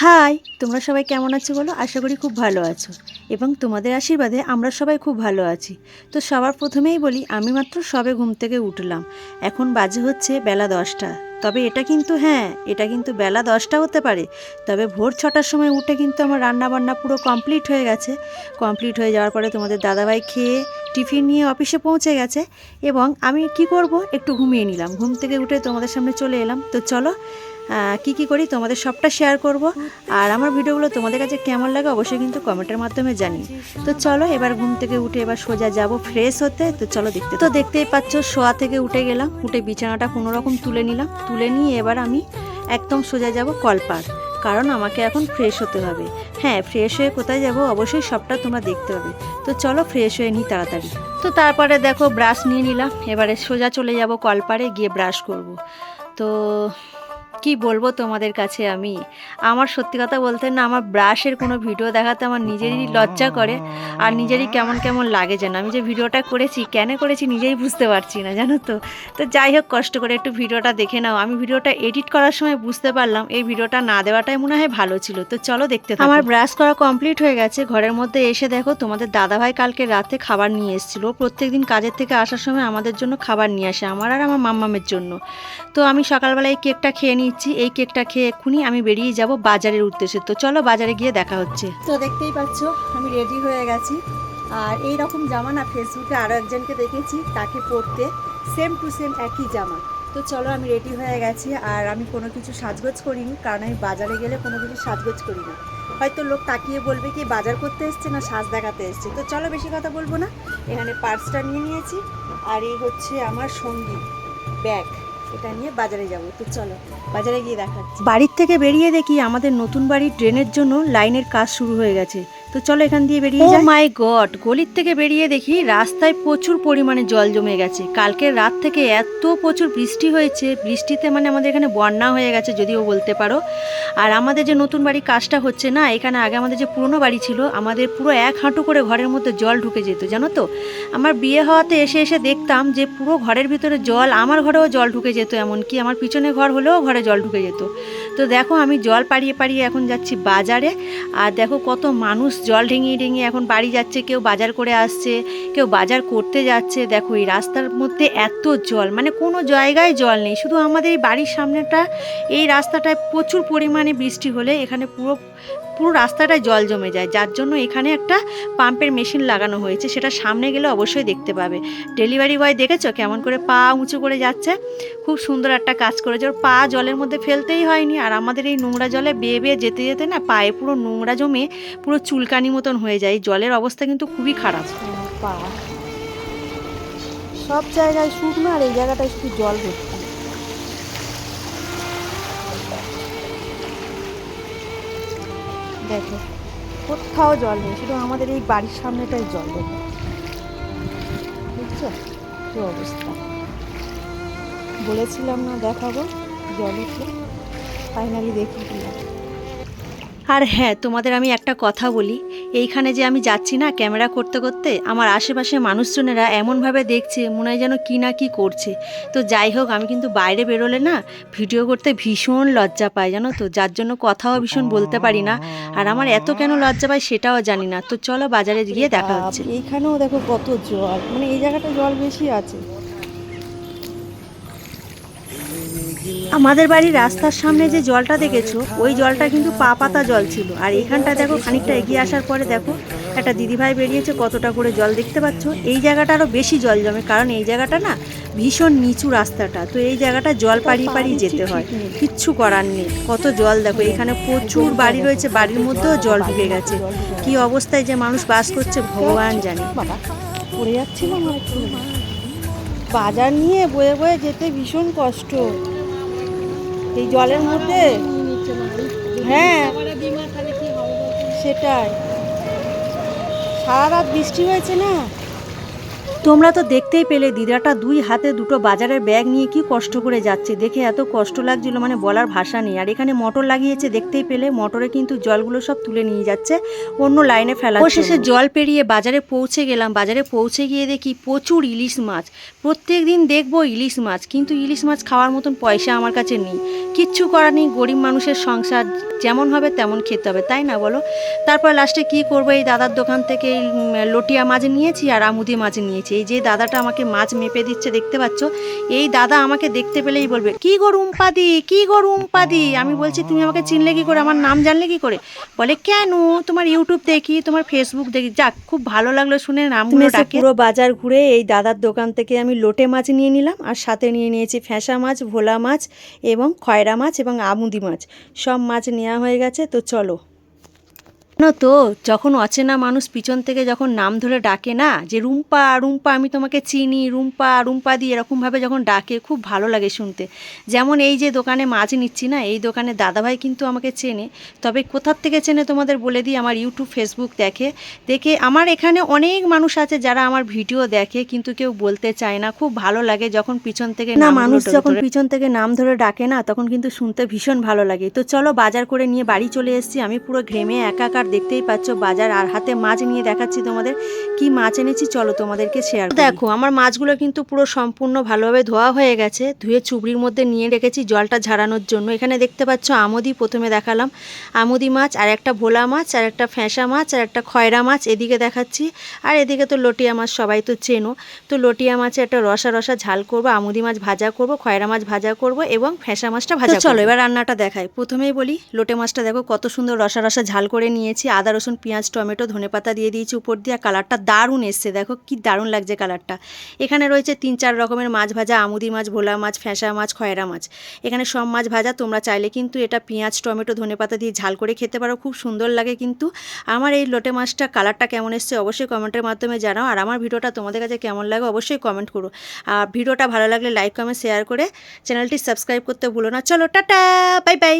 High, তোমরা সবাই কেমন আছো বলো? আশা করি খুব ভালো আছো। এবং তোমাদের আশীর্বাদে আমরা সবাই খুব ভালো আছি। তো সবার প্রথমেই বলি, আমি মাত্র সবে ঘুম থেকে উঠলাম। এখন বাজে হচ্ছে বেলা দশটা। তবে এটা কিন্তু হ্যাঁ এটা কিন্তু বেলা দশটা হতে পারে। তবে ভোর ছটার সময় উঠে কিন্তু আমার রান্না বান্না পুরো কমপ্লিট হয়ে গেছে। কমপ্লিট হয়ে যাওয়ার পরে তোমাদের দাদাভাই খেয়ে টিফিন নিয়ে অফিসে পৌঁছে গেছে। এবং আমি কি করব? একটু ঘুমিয়ে নিলাম। ঘুম থেকে উঠে তোমাদের সামনে চলে এলাম। তো চলো কি কি করি তোমাদের সবটা শেয়ার করব। আর আমার ভিডিওগুলো তোমাদের কাছে কেমন লাগে অবশ্যই কিন্তু কমেন্টের মাধ্যমে জানি তো চলো, এবার ঘুম থেকে উঠে এবার সোজা যাব ফ্রেশ হতে। তো চলো দেখতে তো দেখতেই পাচ্ছ, শোয়া থেকে উঠে গেলাম, উঠে বিছানাটা কোনো রকম তুলে নিলাম। তুলে নিয়ে এবার আমি একদম সোজা যাব কলপার কারণ আমাকে এখন ফ্রেশ হতে হবে। হ্যাঁ ফ্রেশ হয়ে কোথায় যাব অবশ্যই সবটা তোমরা দেখতে হবে তো চলো ফ্রেশ হয়ে নিই তাড়াতাড়ি। তো তারপরে দেখো ব্রাশ নিয়ে নিলাম, এবারে সোজা চলে যাব কলপারে গিয়ে ব্রাশ করব। তো কি বলব তোমাদের কাছে আমি? আমার সত্যি কথা বলতে না, আমার ব্রাশের কোনো ভিডিও দেখাতে আমার নিজেরই লজ্জা করে, আর নিজেরই কেমন কেমন লাগে যেন। আমি যে ভিডিওটা করেছি, কেন করেছি নিজেই বুঝতে পারছি না, জানো তো? তো যাই হোক, কষ্ট করে একটু ভিডিওটা দেখে নাও। আমি ভিডিওটা এডিট করার সময় বুঝতে পারলাম, এই ভিডিওটা না দেওয়াটাই মনে হয় ভালো ছিল। তো চলো দেখতে আমার ব্রাশ করা কমপ্লিট হয়ে গেছে। ঘরের মধ্যে এসে দেখো, তোমাদের দাদাভাই কালকে রাতে খাবার নিয়ে এসেছিল। প্রত্যেকদিন কাজের থেকে আসার সময় আমাদের জন্য খাবার নিয়ে আসে, আমার আর আমার মাম্মামের জন্য। তো আমি সকালবেলা এই কেকটা খেয়ে নিচ্ছি, এই কেকটা খেয়ে এক্ষুনি আমি বেরিয়ে যাব বাজারের উদ্দেশ্যে। তো চলো বাজারে গিয়ে দেখা হচ্ছে। তো দেখতেই পাচ্ছ, আমি রেডি হয়ে গেছি। আর এই রকম জামা না, ফেসবুকে আরও একজনকে দেখেছি, তাকে পরতে সেম টু সেম একই জামা। তো চলো, আমি রেডি হয়ে গেছি, আর আমি কোনো কিছু সাজগোজ করিনি, কারণ আমি বাজারে গেলে কোনো কিছু সাজগোজ করি না। হয়তো লোক তাকিয়ে বলবে কি, বাজার করতে এসছে না, সাজ দেখাতে এসছে। তো চলো, বেশি কথা বলব না। এখানে পার্সটা নিয়ে নিয়েছি, আর এই হচ্ছে আমার সঙ্গী ব্যাগ এটা নিয়ে বাজারে যাব। তো চলো, বাজারে গিয়ে দেখাচ্ছি। বাড়ির থেকে বেরিয়ে দেখি আমাদের নতুন বাড়ির ড্রেনের জন্য লাইনের কাজ শুরু হয়ে গেছে। তো চলো এখান দিয়ে বেরিয়ে যাই। মাই গড গলির থেকে বেরিয়ে দেখি রাস্তায় প্রচুর পরিমাণে জল জমে গেছে। কালকে রাত থেকে এত প্রচুর বৃষ্টি হয়েছে বৃষ্টিতে মানে আমাদের এখানে বন্যা হয়ে গেছে যদিও বলতে পারো। আর আমাদের যে নতুন বাড়ির কাজটা হচ্ছে না এখানে আগে আমাদের যে পুরনো বাড়ি ছিল আমাদের পুরো এক হাঁটু করে ঘরের মধ্যে জল ঢুকে যেত জানো তো? আমার বিয়ে হওয়াতে এসে এসে দেখতাম যে পুরো ঘরের ভিতরে জল আমার ঘরেও জল ঢুকে যেত এমনকি আমার পিছনে ঘর হলেও ঘরে জল ঢুকে যেত। তো দেখো আমি জল পাড়িয়ে পাড়িয়ে এখন যাচ্ছি বাজারে। আর দেখো কত মানুষ জল ঢেঙিয়ে ঢেঙিয়ে এখন বাড়ি যাচ্ছে, কেউ বাজার করে আসছে, কেউ বাজার করতে যাচ্ছে। দেখো, এই রাস্তার মধ্যে এত জল মানে কোনো জায়গায় জল নেই। শুধু আমাদের এই বাড়ির সামনেটা, এই রাস্তাটায় প্রচুর পরিমাণে বৃষ্টি হলে এখানে পুরো পুরো রাস্তাটায় জল জমে যায়, যার জন্য এখানে একটা পাম্পের মেশিন লাগানো হয়েছে, সেটা সামনে গেলে অবশ্যই দেখতে পাবে। ডেলিভারি বয় দেখেছ কেমন করে পা উঁচু করে যাচ্ছে? খুব সুন্দর একটা কাজ করেছে, ওর পা জলের মধ্যে ফেলতেই হয়নি, আর আমাদের এই নোংরা জলে বেয়ে বেয়ে যেতে যেতে না পায়ে পুরো নোংরা জমে পুরো চুলকানি মতন হয়ে যায় জলের অবস্থা কিন্তু খুবই খারাপ। পা সব জায়গায় শুকনো আর এই জায়গাটায় শুধু জল ভর্তি। দেখো, কোথাও জল নেই, শুধু আমাদের এই বাড়ির সামনেটাই জল দেখো বুঝছ? কি অবস্থা? বলেছিলাম না দেখাবো জল উঠলে ফাইনালি দেখি আর হ্যাঁ তোমাদের আমি একটা কথা বলি। এইখানে যে আমি যাচ্ছি না ক্যামেরা করতে করতে, আমার আশেপাশে মানুষজনেরা এমনভাবে দেখছে, মনে হয় যেন কি না কী করছে। তো যাই হোক, আমি কিন্তু বাইরে বেরোলে না, ভিডিও করতে ভীষণ লজ্জা পাই, জানো তো? যার জন্য কথাও ভীষণ বলতে পারি না। আর আমার এত কেন লজ্জা পাই সেটাও জানি না। তো চলো বাজারে গিয়ে দেখা হচ্ছে। এইখানেও দেখো কত জল মানে এই জায়গাটা জল বেশি আছে। আমাদের বাড়ির রাস্তার সামনে যে জলটা দেখেছ ওই জলটা কিন্তু পা পাতা জল ছিল। আর এখানটা দেখো খানিকটা এগিয়ে আসার পরে দেখো একটা দিদিভাই বেরিয়েছে কতটা করে জল দেখতে পাচ্ছ। এই জায়গাটা আরও বেশি জল জমে কারণ এই জায়গাটা না ভীষণ নিচু রাস্তাটা তো এই জায়গাটা জল পাড়িয়ে পাড়িয়ে যেতে হয়। কিচ্ছু করার নেই। কত জল দেখো এখানে প্রচুর বাড়ি রয়েছে বাড়ির মধ্যেও জল ঢুকে গেছে। কি অবস্থায় যে মানুষ বাস করছে ভগবান জানে। বাবা পড়ে যাচ্ছিল আমার একটু। বাজার নিয়ে বয়ে বয়ে যেতে ভীষণ কষ্ট। এই জলের মধ্যে? হ্যাঁ। সেটাই। সারা রাত বৃষ্টি হয়েছে না? তোমরা তো দেখতেই পেলে দিদাটা দুই হাতে দুটো বাজারের ব্যাগ নিয়ে কি কষ্ট করে যাচ্ছে। দেখে এত কষ্ট লাগছিল মানে বলার ভাষা নেই। আর এখানে মোটর লাগিয়েছে দেখতেই পেলে মোটরে কিন্তু জলগুলো সব তুলে নিয়ে যাচ্ছে অন্য লাইনে ফেলা শেষে জল পেরিয়ে বাজারে পৌঁছে গেলাম। বাজারে পৌঁছে গিয়ে দেখি প্রচুর ইলিশ মাছ। প্রত্যেক দিন দেখব ইলিশ মাছ কিন্তু ইলিশ মাছ খাওয়ার মতন পয়সা আমার কাছে নেই। কিচ্ছু করার নেই গরিব মানুষের সংসার যেমন হবে তেমন খেতে হবে তাই না বলো? তারপর লাস্টে কি করব এই দাদার দোকান থেকে লটিয়া মাছ নিয়েছি আর আমুদি মাছ নিয়েছি। এই যে দাদাটা আমাকে মাছ মেপে দিচ্ছে দেখতে পাচ্ছ? এই দাদা আমাকে দেখতে পেলেই বলবে কি গো রুম্পাদি কি গো রুম্পাদি? আমি বলছি তুমি আমাকে চিনলে কি করে? আমার নাম জানলে কি করে? বলে কেন? তোমার ইউটিউব দেখি তোমার ফেসবুক দেখি। যাক খুব ভালো লাগল শুনে নামগুলো ডাকে। পুরো বাজার ঘুরে এই দাদার দোকান থেকে আমি লোটে মাছ নিয়ে নিলাম আর সাথে নিয়ে নিয়েছি ফ্যাঁসা মাছ ভোলা মাছ এবং খয়রা মাছ এবং আমুদি মাছ। সব মাছ নেওয়া হয়ে গেছে তো চলো। তো যখন অচেনা মানুষ পিছন থেকে যখন নাম ধরে ডাকে না যে রুম্পা রুম্পা আমি তোমাকে চিনি রুম্পা রুম্পা দিয়ে এরকমভাবে যখন ডাকে খুব ভালো লাগে শুনতে। যেমন এই যে দোকানে মাছ নিচ্ছি না এই দোকানে দাদাভাই কিন্তু আমাকে চেনে। তবে কোথার থেকে চেনে তোমাদের বলে দিই আমার ইউটিউব ফেসবুক দেখে। দেখে আমার এখানে অনেক মানুষ আছে যারা আমার ভিডিও দেখে কিন্তু কেউ বলতে চায় না। খুব ভালো লাগে যখন পিছন থেকে না মানুষ যখন পিছন থেকে নাম ধরে ডাকে না তখন কিন্তু শুনতে ভীষণ ভালো লাগে। তো চলো বাজার করে নিয়ে বাড়ি চলে এসেছি আমি পুরো ঘেমে একাকার দেখতেই পাচ্ছ বাজার আর হাতে মাছ নিয়ে দেখাচ্ছি তোমাদের। কি মাছ এনেছি চলো তোমাদেরকে শেয়ার দেখো আমার মাছগুলো কিন্তু পুরো সম্পূর্ণ ভালোভাবে ধোয়া হয়ে গেছে। ধুয়ে চুবড়ির মধ্যে নিয়ে রেখেছি জলটা ঝাড়ানোর জন্য। এখানে দেখতে পাচ্ছ আমদি প্রথমে দেখালাম। আমদি মাছ আর একটা ভোলা মাছ আর একটা ফ্যাঁসা মাছ আর একটা খয়রা মাছ এদিকে দেখাচ্ছি। আর এদিকে তো লটিয়া মাছ সবাই তো চেনো। তো লটিয়া মাছে একটা রসা রসা ঝাল করব আমুদি মাছ ভাজা করব খয়রা মাছ ভাজা করব এবং ফ্যাঁসা মাছটা ভাজা চলো এবার রান্নাটা দেখাই। প্রথমেই বলি লোটে মাছটা দেখো কত সুন্দর রসা রসা ঝাল করে নিয়েছি। আদা, রসুন, পেঁয়াজ, টমেটো, ধনেপাতা দিয়ে দিয়েছি উপর দিয়ে কালারটা দারুণ এসছে। দেখো কি দারুণ লাগছে কালারটা এখানে রয়েছে তিন চার রকমের মাছ ভাজা, আমুদি মাছ, ভোলা মাছ, ফ্যাঁসা মাছ, খয়রা মাছ। এখানে সব মাছ ভাজা, তোমরা চাইলে কিন্তু এটা পেঁয়াজ, টমেটো, ধনেপাতা দিয়ে ঝাল করে খেতে পারো, খুব সুন্দর লাগে কিন্তু। আমার এই লোটে মাছটা কালারটা কেমন এসছে অবশ্যই কমেন্টের মাধ্যমে জানাও, আর আমার ভিডিওটা তোমাদের কাছে কেমন লাগে অবশ্যই কমেন্ট করো। আর ভিডিওটা ভালো লাগলে লাইক কমেন্ট শেয়ার করে চ্যানেলটি সাবস্ক্রাইব করতে ভুলো না। চলো, টাটা বাই বাই